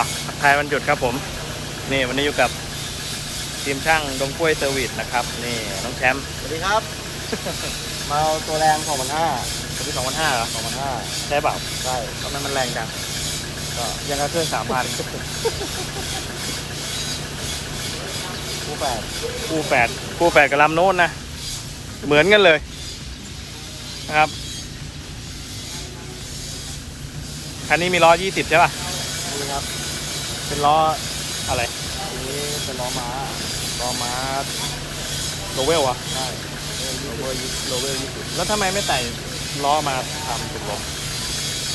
ายวันหยุดครับผม นี่วันนี้อยู่กับทีมช่างดงกล้วยเซอร์วิสนะครับ นี่น้องแชมป์สวัสดีครับ มาเอาตัวแรง2 5 0 0ตัวที่สองพันห้าเหรอ2 5ใช่เปล่าใช่ทำไมมันแรงจังก็ยังกับเครื่องสามพันคู่แปดคู่แปดคู่แปดกับลำโน้นนะ เหมือนกันเลยนะครับ คันนี้มีล้อยี่สิบใช่ป่ะนี่ครับ เป็นล้ออะไรอันนี้เป็นล้อม้าล้อมาโลเวลอะใช่โลเวลโลเวลยี่สิบแล้วทำไมไม่ใส่ล้อมาทำจุดลม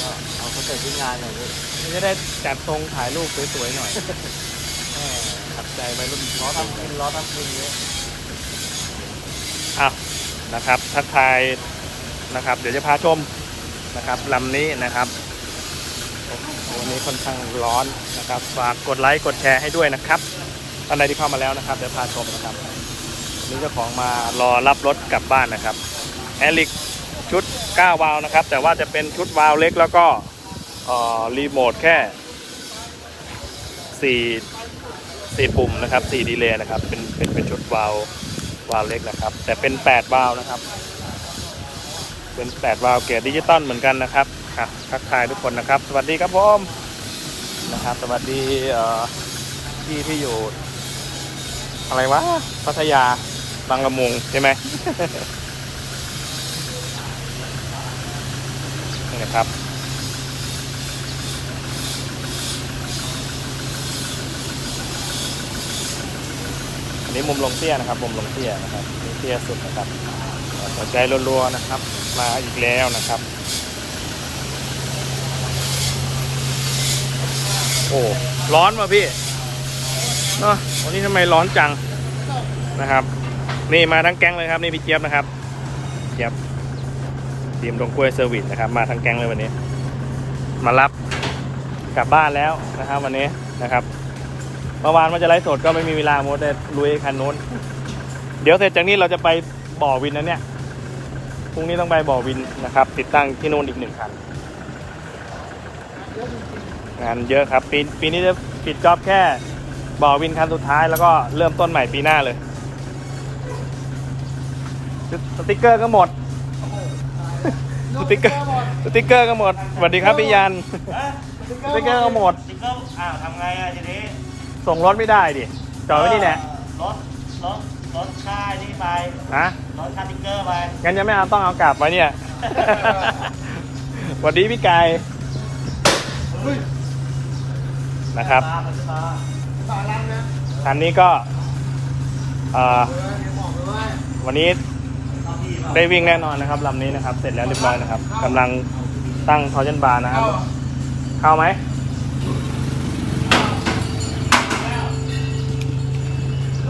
ก็เอาเขาเสร็จที่งานอย่างนี้จะได้จัดทรงถ่ายรูปสวยๆหน่อยแหมขัดใจไปรุ่นล้อทำกินล้อทำกินเนี้ยอ้าวนะครับ ทักทายนะครับ เดี๋ยวจะพาชมนะครับลำนี้นะครับโอ้โห วันนี้ค่อนข้างร้อนนะครับ ฝากกดไลค์กดแชร์ให้ด้วยนะครับท่านใดที่เข้ามาแล้วนะครับเดี๋ยวพาชมนะครับวันนี้เจ้าของมารอรับรถกลับบ้านนะครับแอลิกชุด 9 วาล์วนะครับ แต่ว่าจะเป็นชุดวาล์วเล็กแล้วก็รีโมทแค่ 4 4 ปุ่มนะครับ4ดีเลย์นะครับเป็นเป็นเป็นชุดวาล์ววาล์วเล็กนะครับ แต่เป็น 8 วาล์วนะครับ เป็น 8 วาล์วเกียร์ดิจิตอลเหมือนกันนะครับ อะทักทายทุกคนนะครับ สวัสดีครับผมนะครับ สวัสดีพี่ที่อยู่ อะไรวะพัทยาบางละมุงใช่ไหมนี่นะครับอันนี้มุมลงเตี้ยนะครับมุมลงเตี้ยนะครับมีเตี้ยสุดนะครับหัวใจรัวๆนะครับ มาอีกแล้วนะครับ โอ้ร้อนมาพี่เนาะวันนี้ทำไมร้อนจังนะครับ นี่มาทั้งแก๊งเลยครับนี่พี่เจี๊ยบนะครับเจี๊ยบทีมดงกล้วยเซอร์วิสนะครับ มาทั้งแก๊งเลยวันนี้ มารับกลับบ้านแล้วนะครับ วันนี้นะครับเมื่อวานมันจะไลฟ์สดก็ไม่มีเวลาโมดแต่ลุยคันนู้น เดี๋ยวเสร็จจากนี้เราจะไปบ่อวินนะเนี่ยพรุ่งนี้ต้องไปบ่อวินนะครับ ติดตั้งที่นู่นอีกหนึ่งคัน งานเยอะครับ ปีปีนี้จะปิดจ็อบแค่บ่อวินคันสุดท้ายแล้วก็เริ่มต้นใหม่ปีหน้าเลย สติกเกอร์ก็หมด สติกเกอร์สติกเกอร์ก็หมดสวัสดีครับพี่ยันสติกเกอร์ก็หมด ติ๊กเกอร์อ้าวทำไงอะทีนี้ส่งรถไม่ได้ดิจอดไว้นี่แหละรถรถรถค่ายนี่ไปฮะรถค่าติ๊กเกอร์ไปงั้นยังไม่เอาต้องเอากลับไว้เนี่ยสวัสดีพี่ไก่ นะครับตามันตาตาลังนะคันนี้ก็เอ่อบอกเลยว่าวันนี้เอาพี่มาได้วิ่งแน่นอนนะครับลำนี้นะครับ เสร็จแล้วเรียบร้อยนะครับกำลังตั้งทอร์ชันบาร์นะครับ เข้าไหม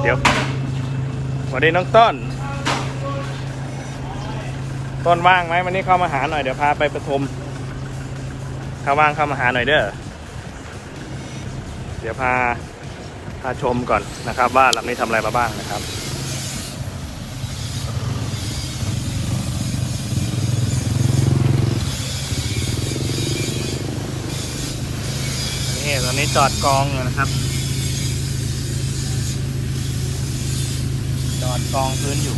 เดี๋ยวสวัสดีน้องต้น ต้นว่างไหมวันนี้เข้ามาหาหน่อยเดี๋ยวพาไปประทุมถ้าว่างเข้ามาหาหน่อยเด้อ เดี๋ยวพาพาชมก่อนนะครับ ว่าลำนี้ทำอะไรมาบ้างนะครับนี่ตอนนี้จอดกองอยู่นะครับ จอดกองพื้นอยู่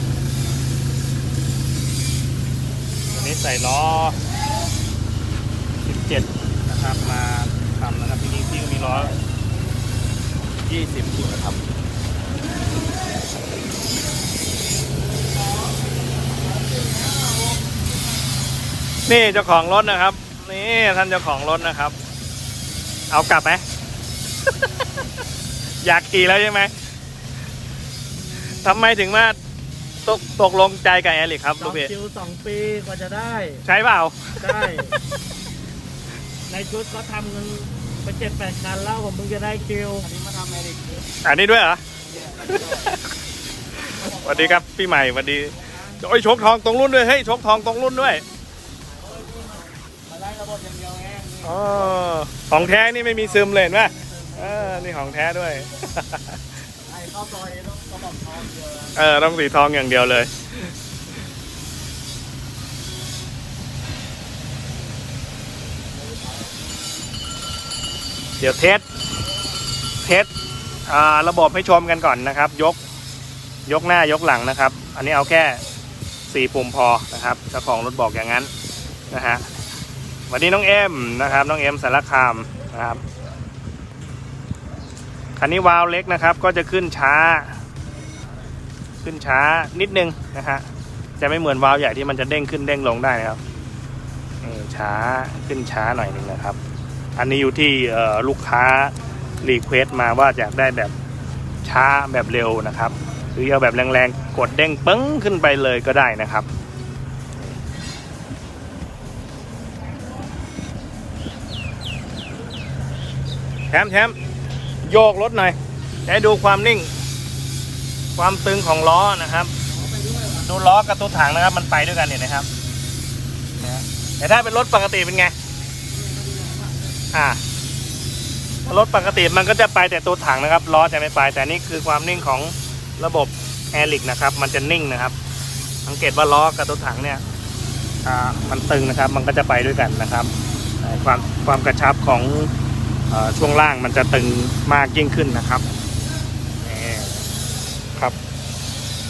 ตัวนี้ใส่ล้อ 17 นะครับ มาทำนะครับจริงๆที่ก็มีล้อ 20อยู่นะครับนี่เจ้าของรถนะครับ นี่ท่านเจ้าของรถนะครับ เอากลับไหมอยากขี่แล้วใช่ไหมทำไมถึงมาตกตกลงใจกับแอริกครับจลูอกงพี่คิวสองปีกว่าจะได้ ใช่เปล่า ได้ ในชุดเขาทำกัน ไปเจ็ดแปดคันแล้วผมเพิ่งจะได้คิวอันนี้มาทำเอริกอันนี้ด้วยเหรอสวัสดีครับพี่ใหม่สวัสดีโอ้ยโชคทองตรงรุ่นด้วยเฮ้ยโชคทองตรงรุ่นด้วยมาไล่ระบบอย่างเดียวเองอ๋อของแท้นี่ไม่มีซึมเลยเห็นไหมเออนี่ของแท้ด้วยไอ้เข้าซอยต้องกระบอกทองเดียวเออต้องสีทองอย่างเดียวเลย เดี๋ยวเทสเทสระบบให้ชมกันก่อนนะครับ ยกยกหน้ายกหลังนะครับ อันนี้เอาแค่สี่ปุ่มพอนะครับเจ้าของรถบอกอย่างนั้นนะฮะวันนี้น้องเอ็มนะครับ น้องเอ็มสารคามนะครับคันนี้วาล์วเล็กนะครับ ก็จะขึ้นช้า ขึ้นช้านิดนึงนะฮะจะไม่เหมือนวาล์วใหญ่ที่มันจะเด้งขึ้นเด้งลงได้นะครับช้าขึ้นช้าหน่อยนึงนะครับ อันนี้อยู่ที่ลูกค้ารีเควสมาว่าอยากได้แบบช้าแบบเร็วนะครับ หรือเอาแบบแรงๆ กดเด้งปึ้งขึ้นไปเลยก็ได้นะครับแถมแถมโยกรถหน่อยให้ดูความนิ่ง ความตึงของล้อนะครับดูล้อกับตัวถังนะครับ มันไปด้วยกันเนี่ยนะครับแต่ถ้าเป็นรถปกติเป็นไง อ่ารถปกติมันก็จะไปแต่ตัวถังนะครับล้อจะไม่ไป แต่นี่คือความนิ่งของระบบแอริกนะครับ มันจะนิ่งนะครับ สังเกตว่าล้อกับตัวถังเนี่ยมันตึงนะครับ มันก็จะไปด้วยกันนะครับ ความความกระชับของอช่วงล่างมันจะตึงมากยิ่งขึ้นนะครับครับ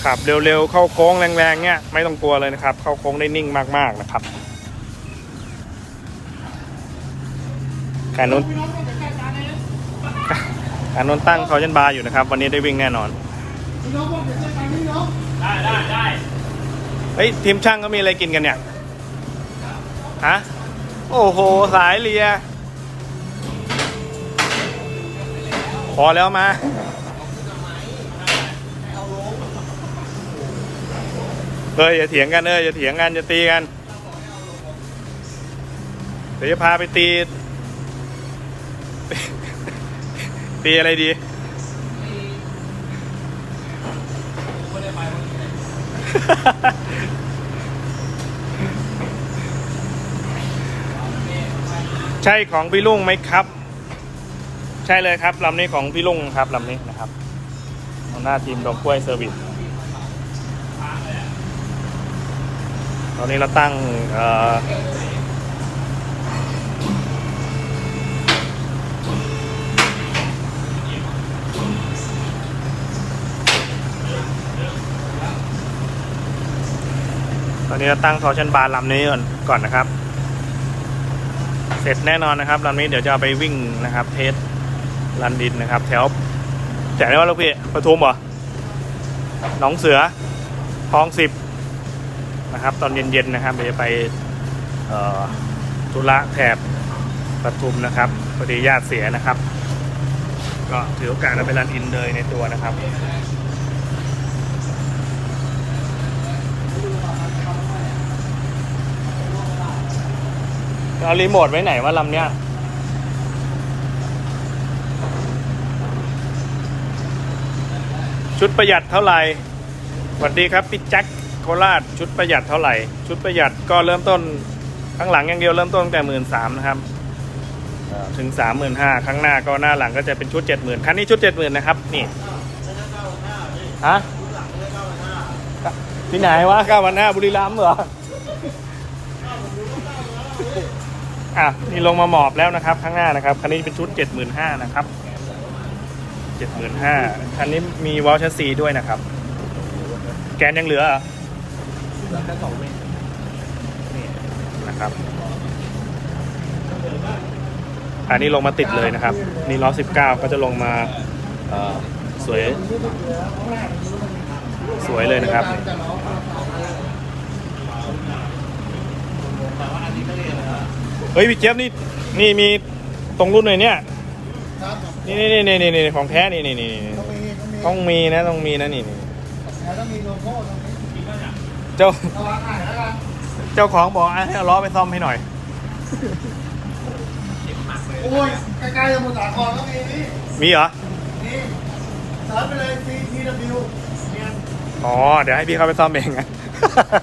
ขับเร็วๆเข้าโค้งแรงๆเนี่ยไม่ต้องกลัวเลยนะครับ เข้าโค้งได้นิ่งมากๆนะครับ การนนการนนตั้งเขายันบาร์อยู่นะครับ วันนี้ได้วิ่งแน่นอนได้ได้ได้เฮ้ยทีมช่างเขามีอะไรกินกันเนี่ยฮะโอ้โหสายเลียพอแล้วมาเฮ้ยอย่าเถียงกันเอ้ยอย่าเถียงกันอย่าตีกัน เดี๋ยวจะพาไปตี ตีอะไรดี ใช่ของพี่ลุงไหมครับ ใช่เลยครับลำนี้ของพี่ลุงครับลำนี้นะครับหัวหน้าทีมดอกกล้วยเซอร์วิสตอนนี้เราตั้งเอ่อ ตอนนี้เราตั้งทอร์ชันบาร์ลำนี้ก่อนนะครับ เสร็จแน่นอนนะครับลำนี้เดี๋ยวจะเอาไปวิ่งนะครับ เทสลันดินนะครับ แถวแถวไหนวะลูกพี่ปทุมเหรอหนองเสือคลองสิบนะครับ ตอนเย็นๆนะครับเดี๋ยวไปธุระแถบปทุมนะครับพอดีญาติเสียนะครับ ก็ถือโอกาสเอาไปรันอินเลยในตัวนะครับ เอารีโมทไว้ไหนว่าลำเนี้ยชุดประหยัดเท่าไหร่สวัสดีครับพี่แจ็คโคราชชุดประหยัดเท่าไหร่ ชุดประหยัดก็เริ่มต้นข้างหลังอย่างเดียวเริ่มต้นแต่หมื่นสามนะครับถึงสามหมื่นห้าข้างหน้าก็หน้าหลังก็จะเป็นชุดเจ็ดหมื่นคันนี้ชุดเจ็ดหมื่นนะครับนี่ฮะที่ไหนวะเก้าวันห้าบุรีรัมย์เหรอ อะนี่ลงมาหมอบแล้วนะครับ ข้างหน้านะครับ คันนี้เป็นชุด 75,000นะครับ75,000คันนี้มีวอลชัสซีด้วยนะครับ แกนยังเหลือเหรอนี่นะครับ อันนี้ลงมาติดเลยนะครับ นี่ล้อ19 ก็จะลงมาสวย สวยเลยนะครับเฮ้ยพี่เจี๊ยบนี่นี่มีตรงรุ่นหน่อยเนี่ยนี่นี่นี่นี่นี่ของแท้นี่นี่นี่นี่ต้องมีนะต้องมีนะนี่นี่ต้องมีโลโก้ตรงนี้เจ้าระวังอ่านแล้วกันเจ้าของบอกอะให้เอาล้อไปซ่อมให้หน่อย โอ้ยใกล้ๆสมุทรสาครก็มีนี่มีเหรอนี่เสิร์ชไปเลย CTW เนี่ยอ๋อเดี๋ยวให้พี่เขาไปซ่อมเองนะ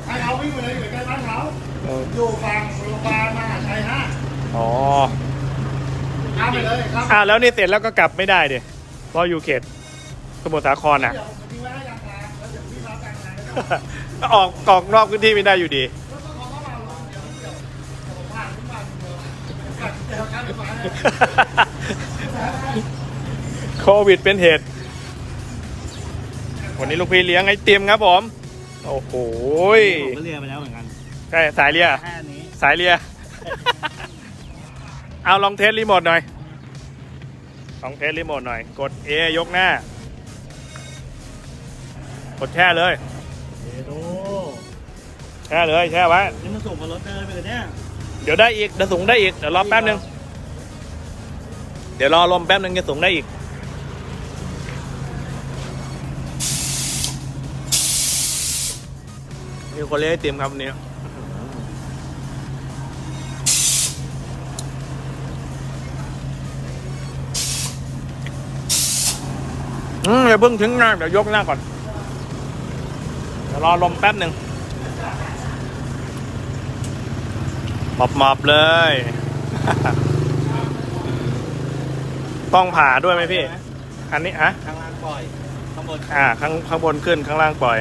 ให้เขาวิ่งไปเลยอยู่ใกล้บ้านเขาเอออยู่ฝั่งโรงพยาบาลมหาชัยห้าอ๋อข้ามไปเลยครับอะแล้วนี่เสร็จแล้วก็กลับไม่ได้ดิเพราะอยู่เขตสมุทรสาครน่ะ เดี๋ยวผมทิ้งไว้ให้ยางกลางแล้วเดี๋ยวพี่รับกลางทางแล้วก็ก็ออกออกนอกพื้นที่ไม่ได้อยู่ดีรถต้องขอเข้ามาลงเดี๋ยวเดี๋ยวผมผ่านขึ้นมาเดี๋ยวกัดเดี๋ยวการไฟฟ้าเนี่ยโควิดเป็นเหตุ วันนี้ลูกพี่เลี้ยงไอติมครับผม โอ้โหยผมก็เรียนไปแล้วเหมือนกัน ใช่สายเรียแค่นี้ สายเรีย เอาลองเทสรีโมทหน่อย ลองเทสรีโมทหน่อย กด A ยกหน้า กดแช่เลย เดี๋ยวดูแช่เลยแช่ไว้ นี่มันส่งมารถเดินไปเลยเนี่ยเดี๋ยวได้อีกเดี๋ยวสูงได้อีก เดี๋ยวรอแป๊บนึง เดี๋ยวรอลมแป๊บนึงจะสูงได้อีก มีคนเลี้ยงไอติมครับวันนี้ อืมอย่าเพิ่งทิ้งหน้าเดี๋ยวยกหน้าก่อน เดี๋ยวรอลมแป๊บหนึ่งหมอบหมอบๆเลย ต้องผ่าด้วยไหมพี่ อันนี้อะข้างล่างปล่อย ข้างบน อ่า ข้างข้างบนขึ้นข้างล่างปล่อย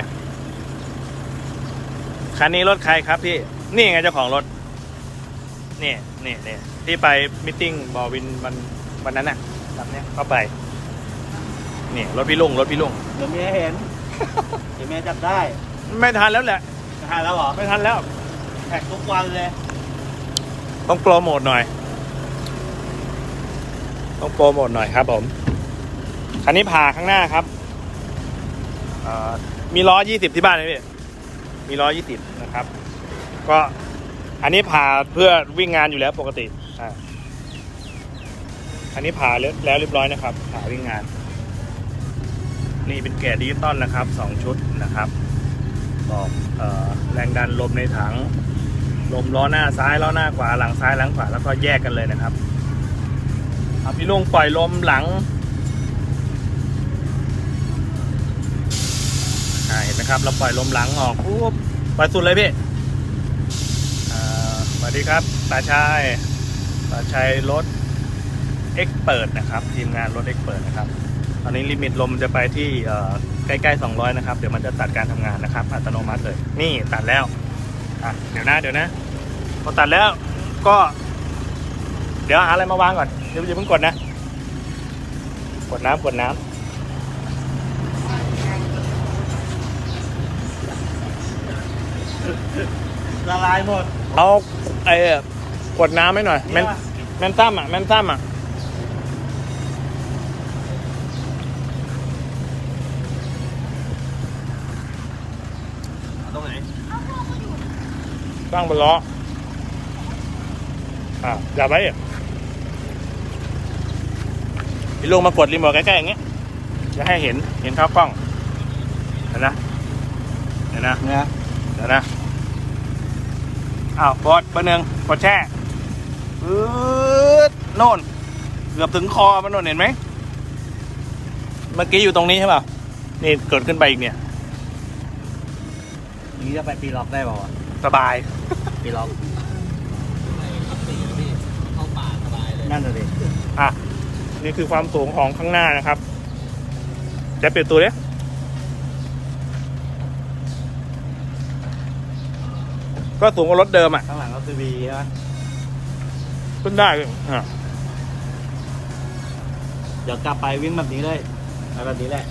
คันนี้รถใครครับพี่ นี่ไงเจ้าของรถ นี่นี่นี่ที่ไปมิทติ้งบอวินวันวันนั้นน่ะแบบเนี้ยก็ไป นี่รถพี่ลุงรถพี่ลุงเดี๋ยวเมียเห็น เดี๋ยวเมียจับได้ไม่ทันแล้วแหละ จะหายแล้วเหรอไม่ทันแล้ว แท็กทุกวันเลย ต้องโปรโมทหน่อย ต้องโปรโมทหน่อยครับ ผม คันนี้ผ่าข้างหน้าครับเอ่อมีล้อยี่สิบที่บ้านไหมพี่ มีล้อยี่สิบนะครับ ก็อันนี้ผ่าเพื่อวิ่งงานอยู่แล้วปกติอ่าอันนี้ผ่าแล้วแล้วเรียบร้อยนะครับผ่าวิ่งงาน นี่เป็นแกะดิจิตอลนะครับสองชุดนะครับ บอกเอ่อแรงดันลมในถัง ลมล้อหน้าซ้ายล้อหน้าขวาหลังซ้ายหลังขวาแล้วก็แยกกันเลยนะครับเอาพี่ลุงปล่อยลมหลังเห็นไหมครับ เราปล่อยลมหลังออกปุ๊บปล่อยสุดเลยพี่สวัสดีครับตาชายตาชัยรถเอ็กเปิดนะครับ ทีมงานรถเอ็กเปิดนะครับ ตอนนี้ลิมิตลมจะไปที่ใกล้ๆ 200 นะครับ เดี๋ยวมันจะตัดการทำงานนะครับ อัตโนมัติเลย นี่ตัดแล้วอะเดี๋ยวนะเดี๋ยวนะพอตัดแล้วก็ เดี๋ยวหาอะไรมาวางก่อนเดี๋ยวอย่าเพิ่งกดนะ กดน้ำกดน้ละลายหมด เอาไอ้กดน้ำให้หน่อยแมนแมนซ้ำอะแมนซ้ำอะ ตั้งบนล้ออะอย่าไว้อะพี่ลุงมากดรีโมทใกล้ๆอย่างเงี้ยจะให้เห็นเห็นเท้ากล้องเห็นนะเห็นนะเนี่ยเดี๋ยวนะอ้าวกดเบอร์หนึ่งกดแช่ปื๊ดโน่น เกือบถึงคอมันโน่นเห็นไหมเมื่อกี้อยู่ตรงนี้ใช่ป่ะนี่เกิดขึ้นไปอีกเนี่ยอย่างนี้จะไปปีล็อกได้ป่าวะ สบายปีล็อกนั่นเลยอะ นี่คือความสูงของข้างหน้านะครับ จะเปลี่ยนตัวเนี้ยก็สูงกว่ารถเดิมอะ ข้างหลังก็คือบีใช่ไหมขึ้นได้อะเดี๋ยวกลับไปวิ่งแบบนี้เลยไปแบบนี้แหละ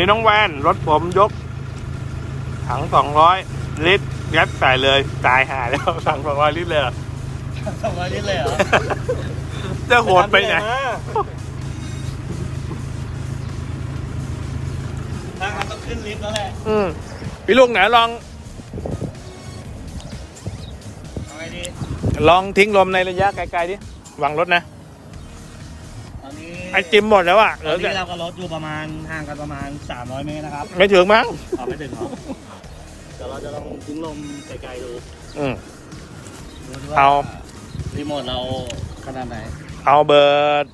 นนี้น้องแวน รถผมยก ถังสองร้อยลิตรยัดใส่เลยตายหาแล้วถังสองร้อยลิตรเลยเหรอทำไมนี่เลยเหรอจะโหดไปไหนทางมันต้องขึ้นลิฟต์แล้วแหละอืมพี่ลุงไหนลองเอาไงดีลองทิ้งลมในระยะไกลๆดิวางรถนะ ตอนนี้ ไอจิมหมดแล้วอะเหตลืออนนี้แต่เราก็รถอยู่ประมาณห่างกันประมาณ 300 เมตรนะครับไม่ถึงมั้งเอาไม่ถึงหรอเดี๋ยวเราจะลองทิ้งลมไกลๆดูอืม ดูดิว่เอา รีโมทเราขนาดไหน เอาเบอร์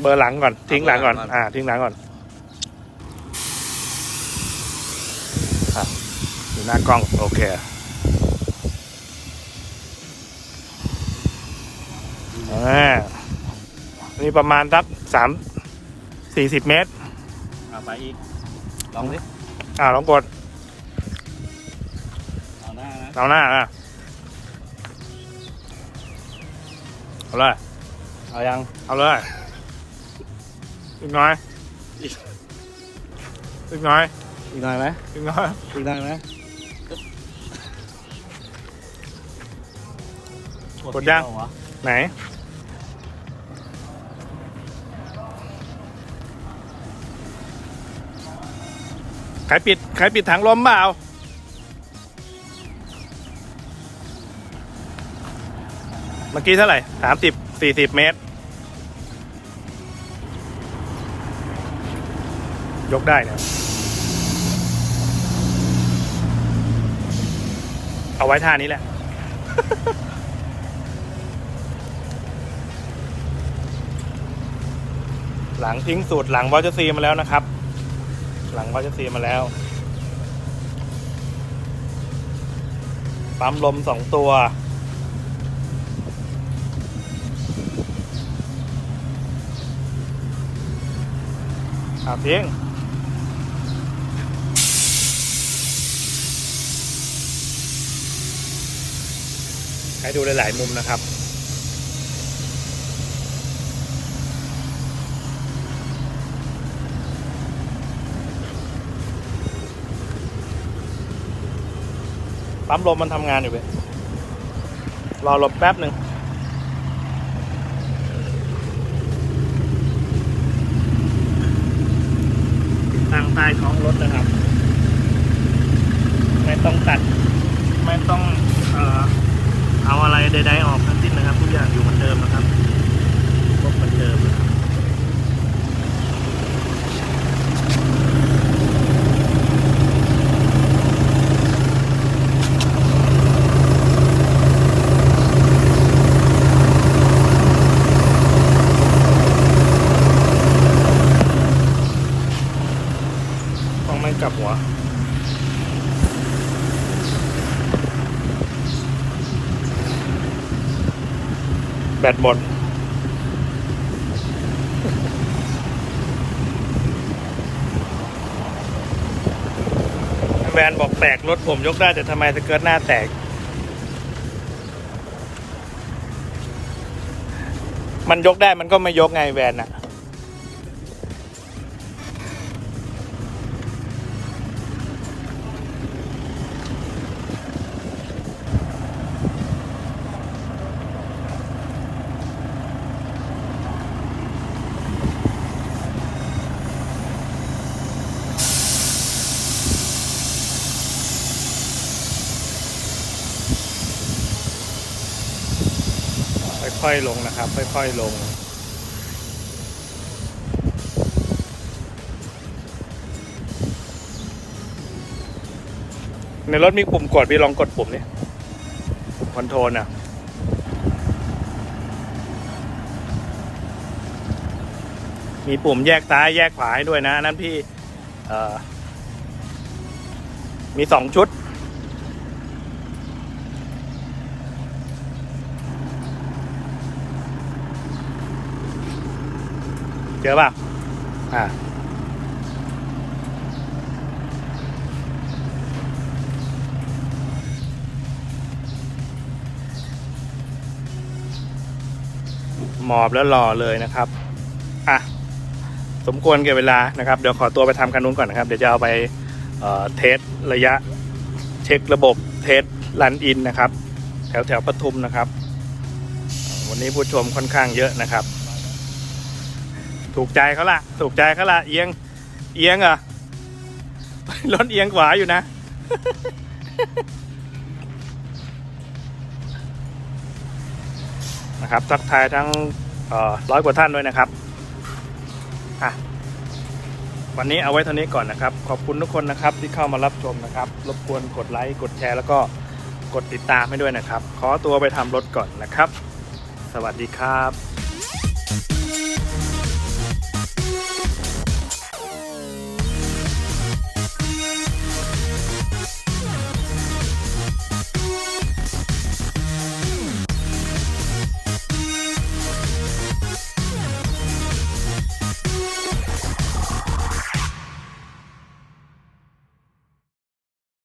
เบอร์หลังก่อนทิ้งหลังก่อน อ่า ทิ้งหลังก่อนอะอยู่หน้ากล้อง โอเคดอ่า นี่ประมาณสักสามสี่สิบเมตร เอาไปอีก ลองดิอ่าลองกดเอาหน้านะเอาหน้าอะเอาเลย เอายัง เอาเลย อีกหน่อย อีกหน่อย อีกหน่อยไหมอีกหน่อย อีกหน่อยไหมกดยังเปล่าวะไหน ใครปิดใครปิดถังลมเปล่าเมื่อกี้เท่าไหร่สามสิบสี่สิบเมตร ยกได้เนี่ยเอาไว้ท่านี้แหละ หลังทิ้งสูตรหลังวอชซีมาแล้วนะครับ หลังวอชซีมาแล้ว ปั๊มลมสองตัว อาทิ้งให้ดูหลาย ๆ มุมนะครับ ปั๊มลมมันทำงานอยู่เว้ยรอลมแป๊บหนึ่งตั้งใต้ท้องรถนะครับ ไม่ต้องตัด ไม่ต้องเอ่อเอาอะไรใดๆออกทั้งสิ้นนะครับ ทุกอย่างอยู่เหมือนเดิมนะครับครบเหมือนเดิมนะครับ ต้องไม่กลับหัว แบตหมด แวนบอกแตกรถผมยกได้แต่ทำไมสเกิร์ตหน้าแตก มันยกได้มันก็ไม่ยกไงแวนอะ ค่อยๆลงนะครับ ค่อยๆลง ในรถมีปุ่มกดพี่ลองกดปุ่มนี่ปุ่มคอนโทรลอะมีปุ่มแยกซ้ายแยกขวาให้ด้วยนะนนั้นพี่มีสองชุด เจอป่ะอ่าหมอบแล้วรอเลยนะครับ อะ สมควรเก็บเวลานะครับ เดี๋ยวขอตัวไปทำคันนู้นก่อนนะครับ เดี๋ยวจะเอาไปเอ่อเทสระยะ เช็คระบบเทสรันอินนะครับ แถวแถวปทุมนะครับ วันนี้ผู้ชมค่อนข้างเยอะนะครับ ถูกใจเขาละถูกใจเขาละเอียง เอียงอะรถเอียงขวาอยู่นะ นะครับทักทายทั้งร้อยกว่าท่านด้วยนะครับอะวันนี้เอาไว้เท่านี้ก่อนนะครับ ขอบคุณทุกคนนะครับที่เข้ามารับชมนะครับ รบกวนกดไลค์กดแชร์แล้วก็กดติดตามให้ด้วยนะครับ ขอตัวไปทำรถก่อนนะครับ สวัสดีครับ